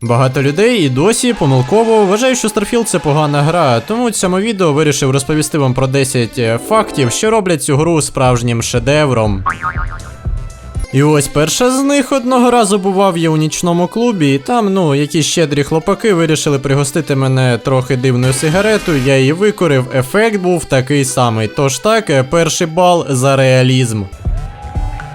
Багато людей і досі помилково вважають, що Starfield це погана гра, тому в цьому відео вирішив розповісти вам про 10 е, фактів, що роблять цю гру справжнім шедевром. І ось перша з них одного разу бував я у нічному клубі, і там, ну, якісь щедрі хлопаки вирішили пригостити мене трохи дивною сигаретою, я її викурив, ефект був такий самий. Тож так, е, перший бал за реалізм.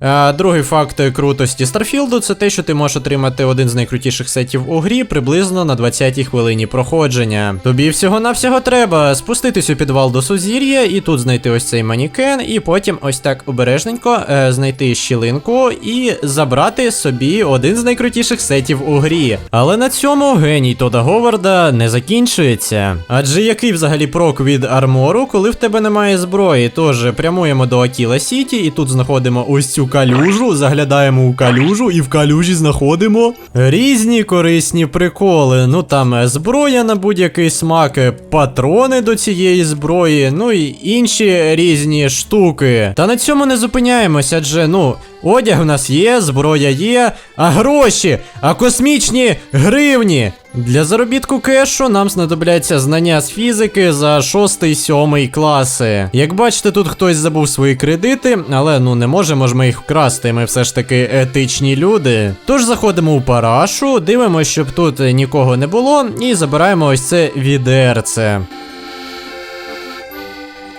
А другий факт крутості Старфілду це те, що ти можеш отримати один з найкрутіших сетів у грі приблизно на 20-й хвилині проходження. Тобі всього-навсього треба спуститись у підвал до сузір'я і тут знайти ось цей манікен, і потім ось так обережненько е, знайти щілинку і забрати собі один з найкрутіших сетів у грі. Але на цьому геній Тода Говарда не закінчується. Адже який взагалі прок від армору, коли в тебе немає зброї? Тож прямуємо до Акіла Сіті, і тут знаходимо ось цю калюжу, заглядаємо у калюжу, і в калюжі знаходимо різні корисні приколи. Ну там е, зброя на будь-який смак, е, патрони до цієї зброї, ну і інші різні штуки. Та на цьому не зупиняємося, адже ну. Одяг в нас є, зброя є, а гроші, а космічні гривні. Для заробітку кешу нам знадобляться знання з фізики за 6-7 класи. Як бачите, тут хтось забув свої кредити, але ну не можемо ж ми їх вкрасти, ми все ж таки етичні люди. Тож заходимо у парашу, дивимося, щоб тут нікого не було, і забираємо ось це відерце.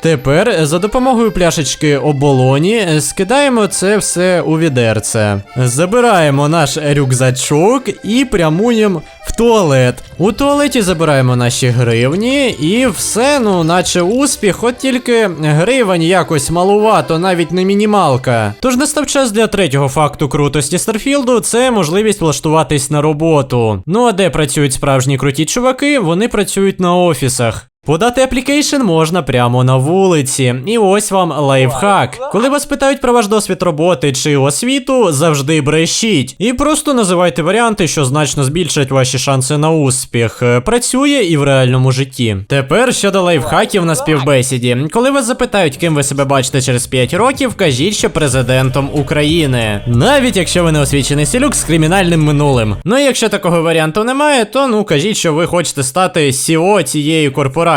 Тепер е, за допомогою пляшечки оболоні е, скидаємо це все у відерце. Забираємо наш рюкзачок і прямуємо в туалет. У туалеті забираємо наші гривні і все, ну, наче успіх, от тільки гривень якось малувато, навіть не мінімалка. Тож настав час для третього факту крутості Старфілду це можливість влаштуватись на роботу. Ну а де працюють справжні круті чуваки, вони працюють на офісах. Подати аплікейшн можна прямо на вулиці. І ось вам лайфхак. Коли вас питають про ваш досвід роботи чи освіту, завжди брешіть. І просто називайте варіанти, що значно збільшать ваші шанси на успіх. Працює і в реальному житті. Тепер щодо лайфхаків на співбесіді. Коли вас запитають, ким ви себе бачите через 5 років, кажіть, що президентом України. Навіть якщо ви не освічений селюк з кримінальним минулим. Ну і якщо такого варіанту немає, то ну кажіть, що ви хочете стати CEO цієї корпорації.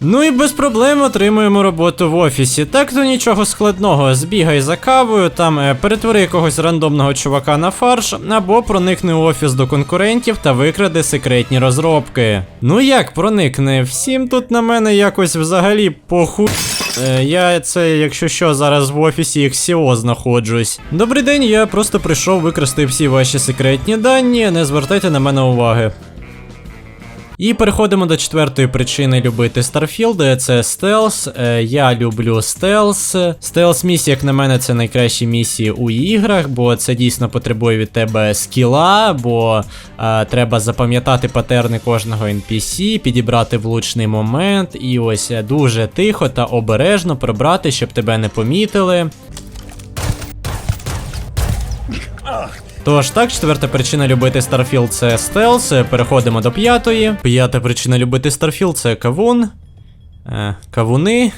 Ну і без проблем отримуємо роботу в офісі. Так то нічого складного. Збігай за кавою, там е, перетвори якогось рандомного чувака на фарш, або проникни у офіс до конкурентів та викради секретні розробки. Ну як проникне? Всім тут на мене якось взагалі похуй. Е, Я це, якщо що, зараз в офісі SEO знаходжусь. Добрий день, я просто прийшов викрасти всі ваші секретні дані, не звертайте на мене уваги. І переходимо до четвертої причини любити Starfield, це стелс. Е, я люблю стелс. Стелс місії, як на мене, це найкращі місії у іграх, бо це дійсно потребує від тебе скіла, бо е, треба запам'ятати патерни кожного NPC, підібрати влучний момент, і ось е, дуже тихо та обережно пробрати, щоб тебе не помітили. Тож так, четверта причина любити Starfield це стелс. Переходимо до п'ятої. П'ята причина любити Starfield це кавун. Е, кавуни.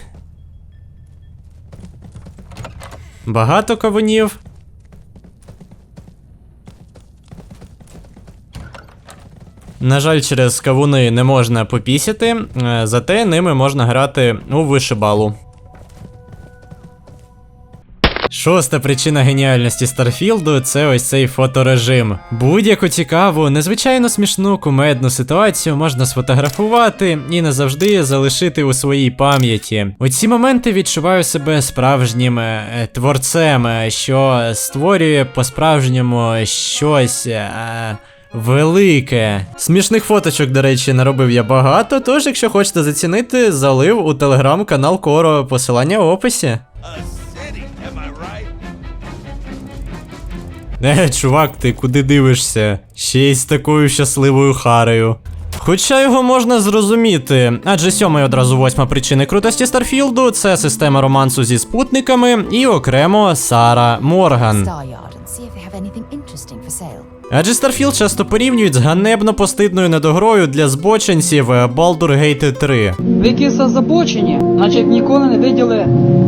Багато кавунів. На жаль, через кавуни не можна попісяти, е, зате ними можна грати у вишибалу. Шоста причина геніальності Старфілду це ось цей фоторежим. Будь-яку цікаву, незвичайно смішну кумедну ситуацію можна сфотографувати і назавжди залишити у своїй пам'яті. У ці моменти відчуваю себе справжнім е, творцем, е, що створює по-справжньому щось. Е, Велике. Смішних фоточок, до речі, наробив я багато, тож, якщо хочете зацінити, залив у телеграм-канал Коро посилання в описі. Е, чувак, ти куди дивишся? Ще й з такою щасливою харою. Хоча його можна зрозуміти, адже сьома і одразу восьма причини крутості Старфілду це система романсу зі спутниками і окремо Сара Морган. Адже Starfield часто порівнюють з ганебно постидною недогрою для збочинців е, Baldur's Gate 3. Ви якісь озабочені, наче як ніколи не виділи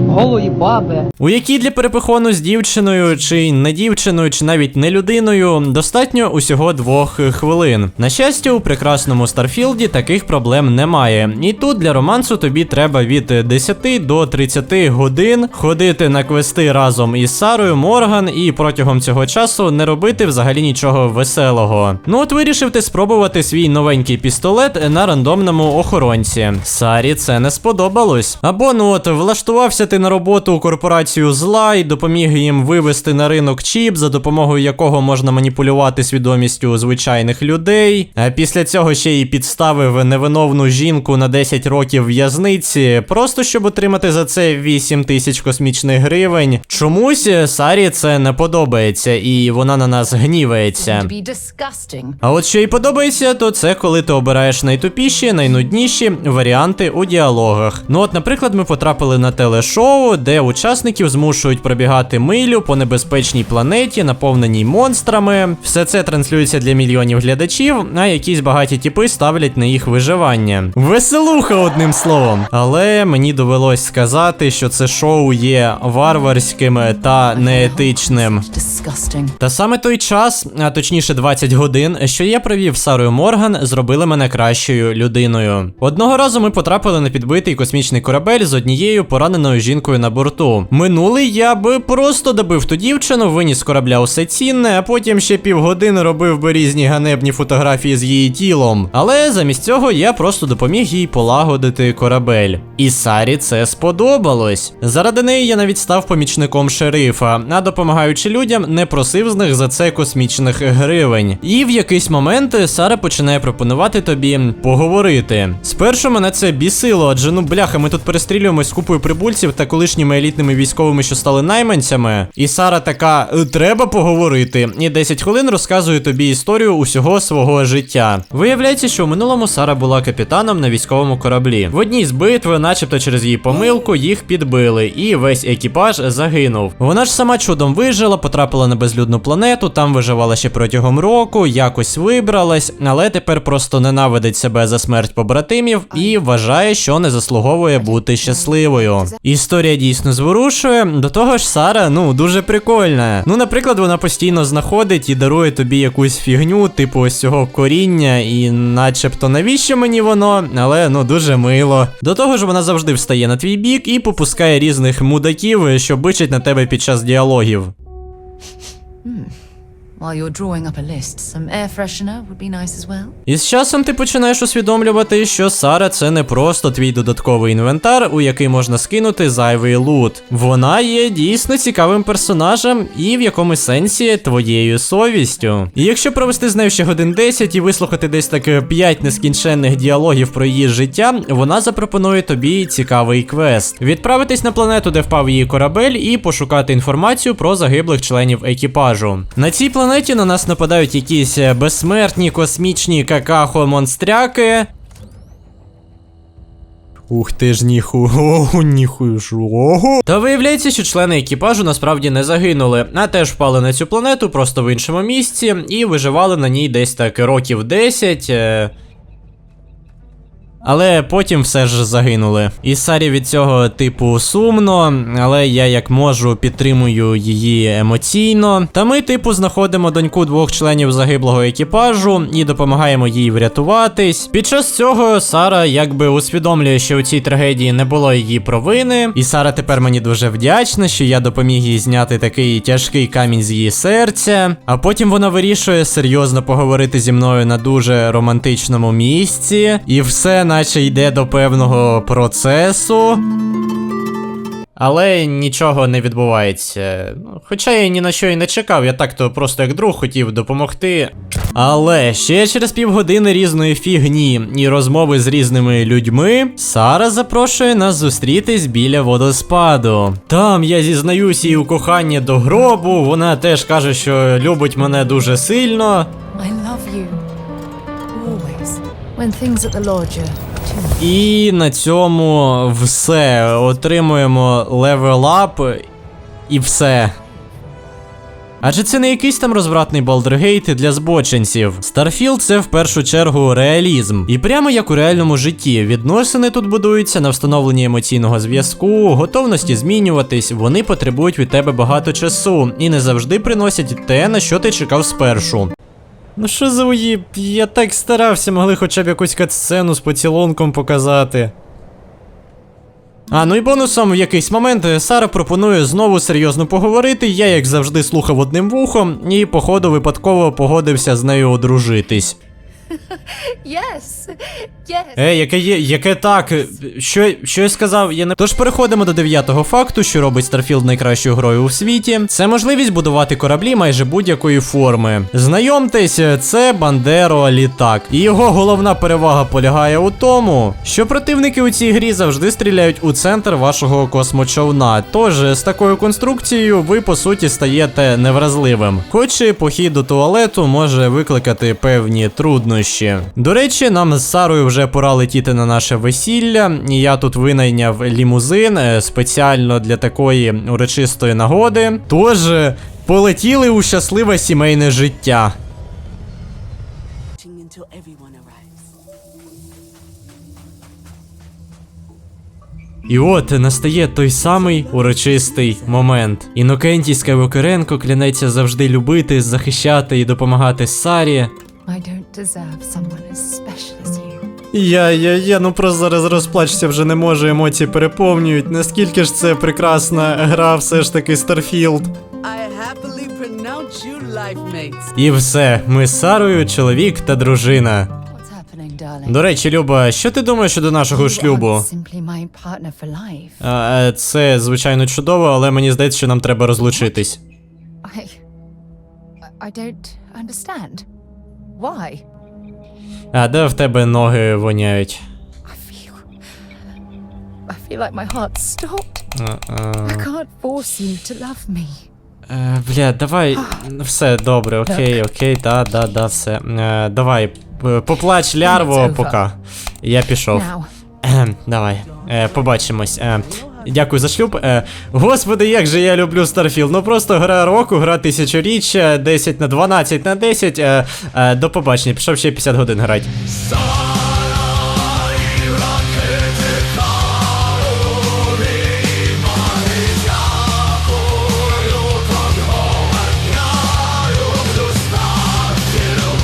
голої баби. У якій для перепихону з дівчиною, чи не дівчиною, чи навіть не людиною, достатньо усього двох хвилин. На щастя, у прекрасному Старфілді таких проблем немає. І тут для романсу тобі треба від 10 до 30 годин ходити на квести разом із Сарою Морган і протягом цього часу не робити взагалі нічого веселого. Ну от вирішив ти спробувати свій новенький пістолет на рандомному охоронці. Сарі це не сподобалось. Або ну от влаштувався ти на роботу у корпорацію зла і допоміг їм вивести на ринок чіп, за допомогою якого можна маніпулювати свідомістю звичайних людей. А після цього ще й підставив невиновну жінку на 10 років в'язниці, просто щоб отримати за це 8 тисяч космічних гривень. Чомусь Сарі це не подобається, і вона на нас гнівається. А от що їй подобається, то це коли ти обираєш найтупіші, найнудніші варіанти у діалогах. Ну от, наприклад, ми потрапили на телешоу, де учасників змушують пробігати милю по небезпечній планеті, наповненій монстрами. Все це транслюється для мільйонів глядачів, а якісь багаті тіпи ставлять на їх виживання. Веселуха, одним словом. Але мені довелось сказати, що це шоу є варварським та неетичним. Disgusting. Та саме той час, а точніше 20 годин, що я провів Сарою Морган, зробили мене кращою людиною. Одного разу ми потрапили на підбитий космічний корабель з однією пораненою жінкою на борту. Минулий я би просто добив ту дівчину, виніс корабля усе цінне, а потім ще півгодини робив би різні ганебні фотографії з її тілом. Але замість цього я просто допоміг їй полагодити корабель. І Сарі це сподобалось. Заради неї я навіть став помічником шерифа, а допомагаючи людям, не просив з них за це космічних гривень. І в якийсь момент Сара починає пропонувати тобі поговорити. Спершу мене це бісило, адже ну бляха, ми тут перестрілюємось з купою прибульців та колишніми елітними військовими, що стали найманцями. І Сара така: «Е, треба поговорити. І 10 хвилин розказує тобі історію усього свого життя. Виявляється, що в минулому Сара була капітаном на військовому кораблі. В одній з битв, начебто через її помилку, їх підбили, і весь екіпаж загинув. Вона ж сама чудом вижила, потрапила на безлюдну планету, там виживала ще протягом року, якось вибралась, але тепер просто ненавидить себе за смерть побратимів і вважає, що не заслуговує бути щасливою. Історія дійсно зворушує. До того ж, Сара, ну дуже прикольна. Ну, наприклад, вона постійно знаходить і дарує тобі якусь фігню, типу ось цього коріння, і начебто навіщо мені воно, але ну дуже мило. До того ж, вона завжди встає на твій бік і попускає різних мудаків, що бичать на тебе під час діалогів. うん。While you're drawing up a list, some air freshener would be nice as well. І з часом ти починаєш усвідомлювати, що Сара це не просто твій додатковий інвентар, у який можна скинути зайвий лут. Вона є дійсно цікавим персонажем і в якомусь сенсі твоєю совістю. І якщо провести з нею ще годин 10 і вислухати десь таки 5 нескінченних діалогів про її життя, вона запропонує тобі цікавий квест: відправитись на планету, де впав її корабель, і пошукати інформацію про загиблих членів екіпажу. На цій планеті на нас нападають якісь е, безсмертні космічні какахо монстряки. Ух ти ж ніху, ого, ніху ж, ого. Та виявляється, що члени екіпажу насправді не загинули, а теж впали на цю планету просто в іншому місці і виживали на ній десь так років 10. Але потім все ж загинули. І Сарі від цього типу сумно, але я як можу підтримую її емоційно. Та ми, типу, знаходимо доньку двох членів загиблого екіпажу і допомагаємо їй врятуватись. Під час цього Сара якби усвідомлює, що у цій трагедії не було її провини. І Сара тепер мені дуже вдячна, що я допоміг їй зняти такий тяжкий камінь з її серця. А потім вона вирішує серйозно поговорити зі мною на дуже романтичному місці. І все наче йде до певного процесу. Але нічого не відбувається. Ну, Хоча я ні на що і не чекав, я так-то просто як друг хотів допомогти. Але ще через півгодини різної фігні і розмови з різними людьми, Сара запрошує нас зустрітись біля водоспаду. Там я зізнаюсь їй у коханні до гробу. Вона теж каже, що любить мене дуже сильно. I love you. Always. When things at the lodge І на цьому все. Отримуємо левел ап і все. Адже це не якийсь там розвратний балдергейт для збочинців. Starfield це в першу чергу реалізм. І прямо як у реальному житті, відносини тут будуються на встановленні емоційного зв'язку, готовності змінюватись, вони потребують від тебе багато часу і не завжди приносять те, на що ти чекав спершу. Ну що за уїб? Я так старався, могли хоча б якусь катсцену з поцілунком показати. А, ну і бонусом в якийсь момент е, Сара пропонує знову серйозно поговорити. Я, як завжди, слухав одним вухом, і, походу, випадково погодився з нею одружитись. Yes, yes. Е, яке є, яке так. е, Що, що я сказав? Я не. Тож переходимо до дев'ятого факту, що робить Starfield найкращою грою у світі. Це можливість будувати кораблі майже будь-якої форми. Знайомтесь, це Бандеро літак. І його головна перевага полягає у тому, що противники у цій грі завжди стріляють у центр вашого космочовна. Тож з такою конструкцією ви по суті стаєте невразливим. Хоч і похід до туалету може викликати певні труднощі. До речі, нам з Сарою вже пора летіти на наше весілля. І я тут винайняв лімузин е, спеціально для такої урочистої нагоди. Тож е, полетіли у щасливе сімейне життя. І от настає той самий урочистий момент. Інокентій Скайвокеренко клянеться завжди любити, захищати і допомагати Сарі. I don't deserve someone as special as you. Я, я, я, ну просто зараз розплачся, вже не можу, емоції переповнюють. Наскільки ж це прекрасна гра, все ж таки Старфілд. I happily pronounce you life mates. І все, ми з Сарою, чоловік та дружина. What's happening, darling? До речі, Люба, що ти думаєш щодо нашого You шлюбу? simply my partner for life. А, е, це звичайно чудово, але мені здається, що нам треба розлучитись. I- I don't understand. Why? А де в тебе ноги воняють? I feel. I feel like my heart stopped. I can't force you to love me. Е, бля, давай. Все, добре, окей, окей, да, да, да, все. Е, давай, п- поплач лярво, пока. Я пішов. Now. Давай, е, побачимось. Е, дякую за шлюб. Е, господи, як же я люблю Starfield. Ну просто гра року, гра тисячоріччя, 10 на 12 на 10. Е, е, до побачення, пішов ще 50 годин грати.